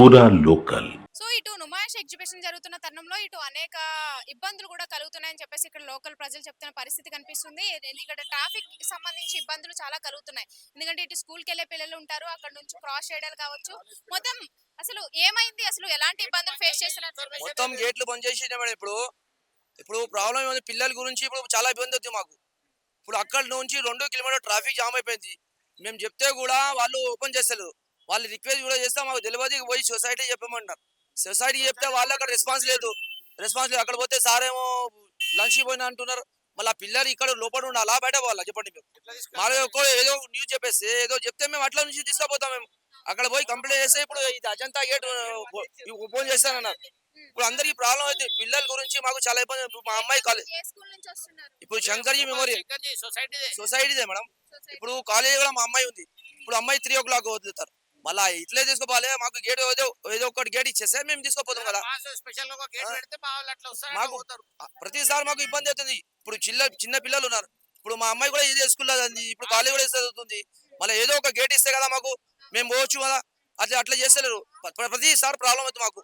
పూరా local. So ఇటు Numaish exhibition జరుగుతున్న తరుణంలో ఇటు అనేక ఇబ్బందులు కూడా కలుగుతున్నాయని చెప్పేసి ఇక్కడ లోకల్ ప్రజలు చెప్తున్న పరిస్థితి కనిపిస్తుంది. ఇక్కడ ట్రాఫిక్ సంబంధించి ఇబ్బందులు చాలా కలుగుతున్నాయి. ఎందుకంటే ఇటు స్కూల్కి వెళ్ళే పిల్లలు ఉంటారు అక్కడ నుంచి క్రాస్ చేయడాలు కావచ్చు. మొత్తం అసలు ఏమైంది? అసలు ఎలాంటి ఇబ్బందులు ఫేస్ చేస్తున్నారు? మొత్తం గేట్లు బంద్ చేసి ఇప్పుడు. ఇప్పుడు ప్రాబ్లం ఏమైంది? పిల్లల గురించి ఇప్పుడు చాలా ఇబ్బంది అవుతుంది మాకు. ఇప్పుడు అక్కడ నుంచి రెండు కిలోమీటర్ ట్రాఫిక్ జామ్ అయిపోయింది. మేము చెప్తే కూడా వాళ్ళు ఓపెన్ చేస్తారు వాళ్ళు రిక్వెస్ట్ కూడా చేస్తే మాకు తెలియదు పోయి సొసైటీ చెప్పమంటారు. సొసైటీ చెప్తే వాళ్ళు అక్కడ రెస్పాన్స్ లేదు. రెస్పాన్స్ లేదు. అక్కడ పోతే సార్ ఏమో లంచ్ పోయినా అంటున్నారు. మళ్ళీ ఆ పిల్లలు ఇక్కడ లోపల ఉండాలా. బయట పోవాలా చెప్పండి మేము మాలో ఒక్కో ఏదో న్యూస్ చెప్పేసి ఏదో చెప్తే మేము అట్లా నుంచి తీసుకుపోతాం మేము. అక్కడ పోయి కంప్లైంట్ చేస్తే ఇప్పుడు ఇది అజంతా గేట్ ఓపెన్ చేస్తానన్నారు. ఇప్పుడు అందరికి ప్రాబ్లం అయితే పిల్లల గురించి మాకు చాలా ఇబ్బంది. ఇప్పుడు మా అమ్మాయి కాలేజ్ ఏ స్కూల్ నుంచి వస్తున్నారు? ఇప్పుడు శంకర్జీ మెమోరియల్ సొసైటీదే మేడం. ఇప్పుడు కాలేజ్ కూడా మా అమ్మాయి ఉంది. ఇప్పుడు అమ్మాయి త్రీ ఓ క్లాక్ వదులుతారు. మళ్ళా ఇట్లే తీసుకోవాలి మాకు గేట్ ఏదో ఏదో ఒకటి గేట్ ఇచ్చేస్తే మేము తీసుకోపోతాం కదా. మాకు ప్రతిసారి మాకు ఇబ్బంది అవుతుంది. ఇప్పుడు చిన్న చిన్న పిల్లలు ఉన్నారు. ఇప్పుడు మా అమ్మాయి కూడా ఇదే చదివింది ఇప్పుడు కాలేజ్ కూడా చదువుతుంది. మళ్ళీ ఏదో ఒక గేట్ ఇస్తే కదా మాకు మేము పోవచ్చు కదా. అట్లా అట్లా చేస్తలేరు. ప్ర- ప్ర- ప్రతిసారి ప్రాబ్లం అవుతుంది మాకు.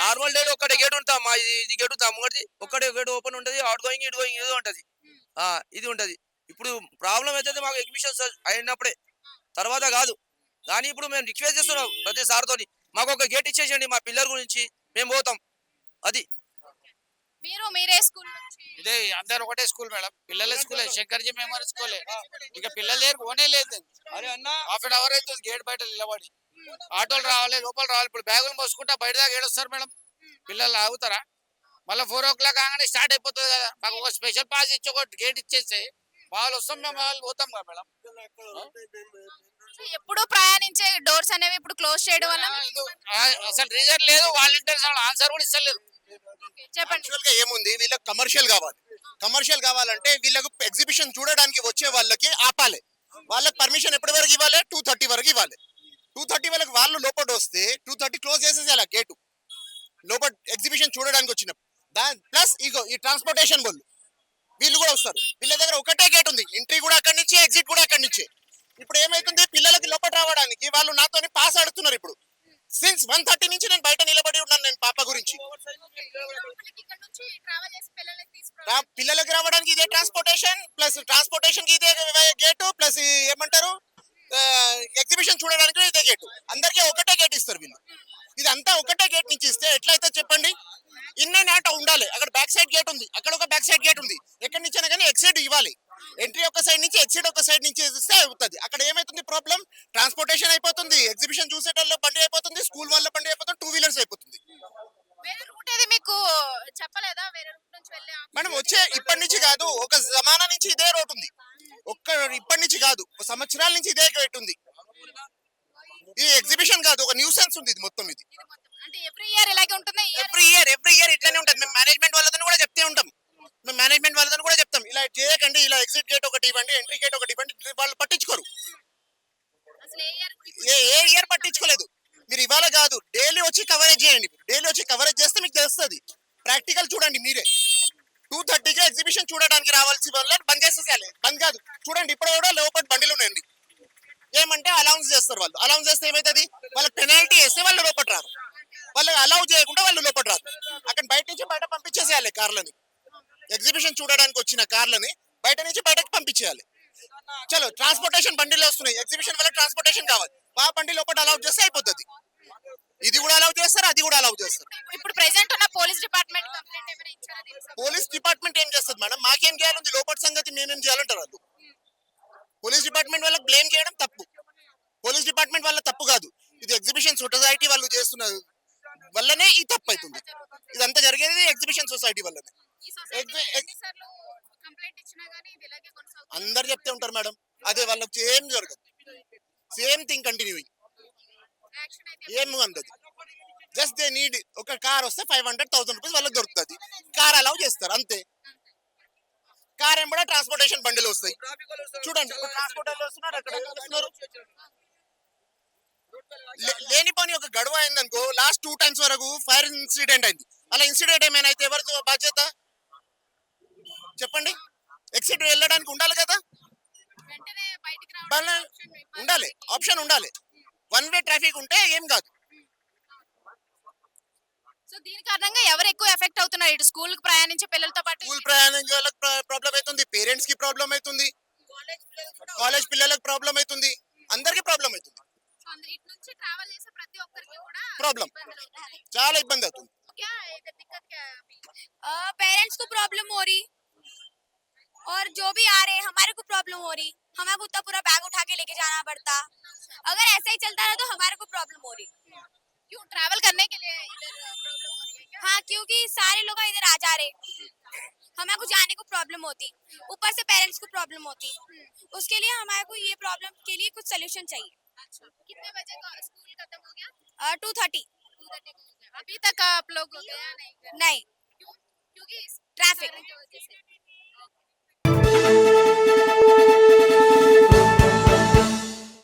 నార్మల్ డే ఒక్కటే గేట్ ఉంటాం ఇది గేట్ ఉంటాం. ఒకటి ఒక్కటే గేట్ ఓపెన్ ఉంటది అవుట్ గోయింగ్ ఇట్ గోయింగ్ ఇది ఉంటది ఆ ఇది ఉంటది. ఇప్పుడు ప్రాబ్లం అయితే మాకు ఎగ్జిబిషన్ అయినప్పుడే తర్వాత కాదు. కానీ ఇప్పుడు మేము రిక్వెస్ట్ చేస్తున్నాం ప్రతి సార్తోని మాకు ఒక గేట్ ఇచ్చేసండి మా పిల్లల గురించి మేము పోతాం. అది. మీరు మీరే స్కూల్ నుంచి ఇదే అందరు ఒకటే స్కూల్ మేడం. పిల్లల స్కూలే శంకర్జీ మెమోరీ స్కూలే ఇక పిల్లల దగ్గర ఓనే లేదు. అరే అన్న. హాఫ్ అన్ అవర్ అవుతుంది గేట్ బయట నిలబడి. ఆటోలు రావాలి లోపల రావాలి. ఇప్పుడు బ్యాగులు మోసుకుంటా బయట దాకా ఏడొస్తారు మేడం. పిల్లలు ఆగుతారా? మళ్ళీ ఫోర్ ఓ క్లాక్ కాగానే స్టార్ట్ అయిపోతుంది కదా. మాకు ఒక స్పెషల్ పాస్ ఇచ్చి ఒక గేట్ ఇచ్చేస్తే వాళ్ళు వస్తాం మేము వాళ్ళు పోతాం కదా మేడం. ఎప్పుడు ప్రయాణించే డోర్స్ అనేవి ఇప్పుడు క్లోజ్ చేయడం వల్ల అసలు రీజన్ లేదు వాలంటీర్స్ ఆన్సర్ కూడా ఇస్తలేరు. చెప్పండి. యాక్చువల్గా ఏముంది వీళ్ళకి కమర్షియల్ కావాలి. కమర్షియల్ కావాలంటే వీళ్ళకు ఎగ్జిబిషన్ చూడడానికి వచ్చే వాళ్ళకి ఆపాలి. వాళ్ళకి పర్మిషన్ ఎప్పటి వరకు ఇవ్వాలి? టూ థర్టీ వరకు ఇవ్వాలి. టూ థర్టీ వరకు వాళ్ళు లోపల వస్తే టూ థర్టీ క్లోజ్ చేసేసేయాలి గేటు లోపల ఎగ్జిబిషన్ చూడడానికి వచ్చిన దాని ప్లస్ ఇగో ఈ ట్రాన్స్పోర్టేషన్ వాళ్ళు వీళ్ళు కూడా వస్తారు. వీళ్ళ దగ్గర ఒకటే గేట్ ఉంది. ఎంట్రీ కూడా అక్కడి నుంచి ఎగ్జిట్ కూడా అక్కడి నుంచి. ఇప్పుడు ఏమైతుంది? పిల్లలకి లోపల రావడానికి వాళ్ళు నాతోని పాస్ ఆడుతున్నారు ఇప్పుడు. సిన్స్ వన్ థర్టీ నుంచి నేను బయట నిలబడి ఉన్నాను నేను పాప గురించి. పిల్లలకి రావడానికి ఇదే ట్రాన్స్పోర్టేషన్ ప్లస్ ట్రాన్స్పోర్టేషన్కి ఇదే గేటు ప్లస్ ఏమంటారు? ఎగ్జిబిషన్ చూడడానికి ఇదే గేటు అందరికీ ఒకటే గేట్ ఇస్తారు వీళ్ళు. ఇదంతా ఒకటే గేట్ నుంచి ఇస్తే ఎట్లయితే చెప్పండి? ఇన్ అండ్ అవుట్ ఉండాలి. అక్కడ బ్యాక్ సైడ్ గేట్ ఉంది. అక్కడ ఒక బ్యాక్ సైడ్ గేట్ ఉంది. ఎక్కడి నుంచి అయినా కానీ ఎక్సైడ్ ఇవ్వాలి. ఎంట్రీ ఒక సైడ్ నుంచి ఎక్సిట్ ఒక సైడ్ నుంచి ఇస్తే అవుతుంది. అక్కడ ఏమైతుంది ప్రాబ్లం ట్రాన్స్పోర్టేషన్ అయిపోతుంది. ఎగ్జిబిషన్ చూసేటల్లో బండి అయిపోతుంది. స్కూల్ వాళ్ళ బండి అయిపోతుంది. టూ వీలర్స్ అయిపోతుంది. మీకు చెప్పలేదా? వచ్చే ఇప్పటి నుంచి కాదు. ఒక జమానా నుంచి ఇదే రోడ్ ఉంది. ఒక్క ఇప్పటి నుంచి కాదు. ఒక సంవత్సరాల నుంచి ఇదే గేట్ ఉంది. ఈ ఎగ్జిబిషన్ కాదు. ఒక న్యూసెన్స్ ఉంది ఇది మొత్తం ఇది. అంటే ఎవ్రీ ఇయర్ ఇలాగే ఉంటుంది ఎవ్రీ ఇయర్ ఎవ్రీ ఇయర్ ఇట్లానే ఉంటుంది. మేము మేనేజ్మెంట్ వాళ్ళతో కూడా చెప్తే ఉంటాం. మేము మేనేజ్మెంట్ వాళ్ళతో కూడా చెప్తాం. ఇలా చేయకండి ఇలా ఎగ్జిట్ గేట్ ఒకటి ఇవ్వండి ఎంట్రీ గేట్ ఒకటి ఇవ్వండి వాళ్ళు పట్టించుకోరు. ఏ ఏ ఏ ఇయర్ పట్టించుకోలేదు. మీరు ఇవాళ కాదు డైలీ వచ్చి కవరేజ్ చేయండి. డైలీ వచ్చి కవరేజ్ చేస్తే మీకు తెలుస్తుంది. ప్రాక్టికల్ చూడండి మీరే. టూ థర్టీకి ఎగ్జిబిషన్ చూడడానికి రావాల్సి వల్ల బంద్ చేసేసేయాలి బంద్ కాదు. చూడండి ఇప్పుడు కూడా లోపల బండిలు ఉన్నాయండి. ఏమంటే అలౌన్స్ చేస్తారు వాళ్ళు. అలౌన్స్ చేస్తే ఏమవుతుంది వాళ్ళకి పెనాల్టీ వేస్తే వాళ్ళు లోపల రారు. వాళ్ళు అలౌ చేయకుండా వాళ్ళు లోపల రారు అక్కడ బయట నుంచి బయట పంపించేసేయాలి కార్లని. ఎగ్జిబిషన్ చూడడానికి వచ్చిన కార్లని బయట నుంచి బయటకు పంపించేయాలి. చలో ట్రాన్స్పోర్టేషన్ బండిలు వస్తున్నాయి. ఎగ్జిబిషన్ వల్ల ట్రాన్స్పోర్టేషన్ కావాలి. ఆ బండి లోపల అలౌ చేస్తే అయిపోతుంది. ఇది కూడా అలౌ చేస్తారు అది కూడా అలౌ చేస్తారు. ఇప్పుడు ప్రెసెంట్ ఉన్న పోలీస్ డిపార్ట్మెంట్ పోలీస్ డిపార్ట్మెంట్ ఏం చేస్తుంది మేడం మాకేం చేయాలి లోపల సంగతి మేమేం చేయాలంటారు వాళ్ళు పోలీస్ డిపార్ట్మెంట్ వాళ్ళకి బ్లేమ్ చేయడం తప్పు. పోలీస్ డిపార్ట్మెంట్ వల్ల తప్పు కాదు. ఇది ఎగ్జిబిషన్ సొసైటీ వాళ్ళు చేస్తున్నారు వల్లనే ఈ తప్పు అవుతుంది ఇదంతా జరిగేది ఎగ్జిబిషన్ సొసైటీ వల్లనే. ఈ సొసైటీ ఎగ్జి- ఎగ్- ఎన్నిసార్లు కంప్లైంట్ ఇచ్చినా గానీ ఇది ఇలాగే కొనసాగుతుంది. అందరు చెప్తే ఉంటారు మేడం. అదే వాళ్ళకి ఏం జరగదు. Same thing continuing. ఏం అందదు జస్ట్ దే నీడ్ ఒక కార్ వస్తే ఫైవ్ హండ్రెడ్ థౌసండ్ రూపీస్ వాళ్ళకి దొరుకుతుంది. కార్ అలౌ చేస్తారు అంతే. కార్ ఏం కూడా ట్రాన్స్పోర్టేషన్ బండిలు వస్తాయి. చూడండి ట్రాన్స్పోర్టర్లు వస్తున్నారు అక్కడ ఎవరు వస్తున్నారు లే- లేనిపోని ఒక గడువు అయిందనుకో లాస్ట్ టూ టైమ్స్ వరకు ఫైర్ ఇన్సిడెంట్ అయింది. అలా ఇన్సిడెంట్ ఏమైనా అయితే ఎవరితో బాధ్యత? చెప్పండి. ఎక్సిట్ వెళ్ళడానికి ఉండాలి కదా? ఉండాలి. ఆప్షన్ ఉండాలి. వన్ వే ట్రాఫిక్ ఉంటే ఏం కాదు. సో దీని కారణంగా ఎవరు ఎక్కువ ఎఫెక్ట్ అవుతున్నారు? ఇటు స్కూల్కి ప్రయాణించే పిల్లలతో పాటు స్కూల్ ప్రయాణించే వాళ్ళకి ప్రాబ్లం అవుతుంది. పేరెంట్స్కి ప్రాబ్లం అవుతుంది. కాలేజ్ పిల్లలకు ప్రాబ్లం అవుతుంది. అందరికి ప్రాబ్లం అవుతుంది. ట్రావెల్ చేసే ప్రతి ఒక్కరికి కూడా Problem. ఇబ్బందులు అవుతున్నాయి. చాలా ఇబ్బంది అవుతుంది क्या है इधर दिक्कत क्या है अभी पेरेंट्स को प्रॉब्लम हो रही और जो भी आ रहे हैं हमारे को प्रॉब्लम हो रही हमें को उतना पूरा बैग उठा के लेके जाना पड़ता अगर ऐसा ही चलता रहा तो हमारे को प्रॉब्लम हो रही क्यों ट्रैवल करने के लिए इधर प्रॉब्लम हो रही है क्या हाँ क्योंकि सारे लोग इधर आ जा रहे हमें को जाने को प्रॉब्लम होती ऊपर से पेरेंट्स को प्रॉब्लम होती उसके लिए हमारे को ये प्रॉब्लम के लिए कुछ सोल्यूशन चाहिए अच्छा, तो कितने बजे का स्कूल खत्म हो गया? टू थर्टी अभी तक आप लोग नहीं नहीं। क्योंकि ट्रैफ़िक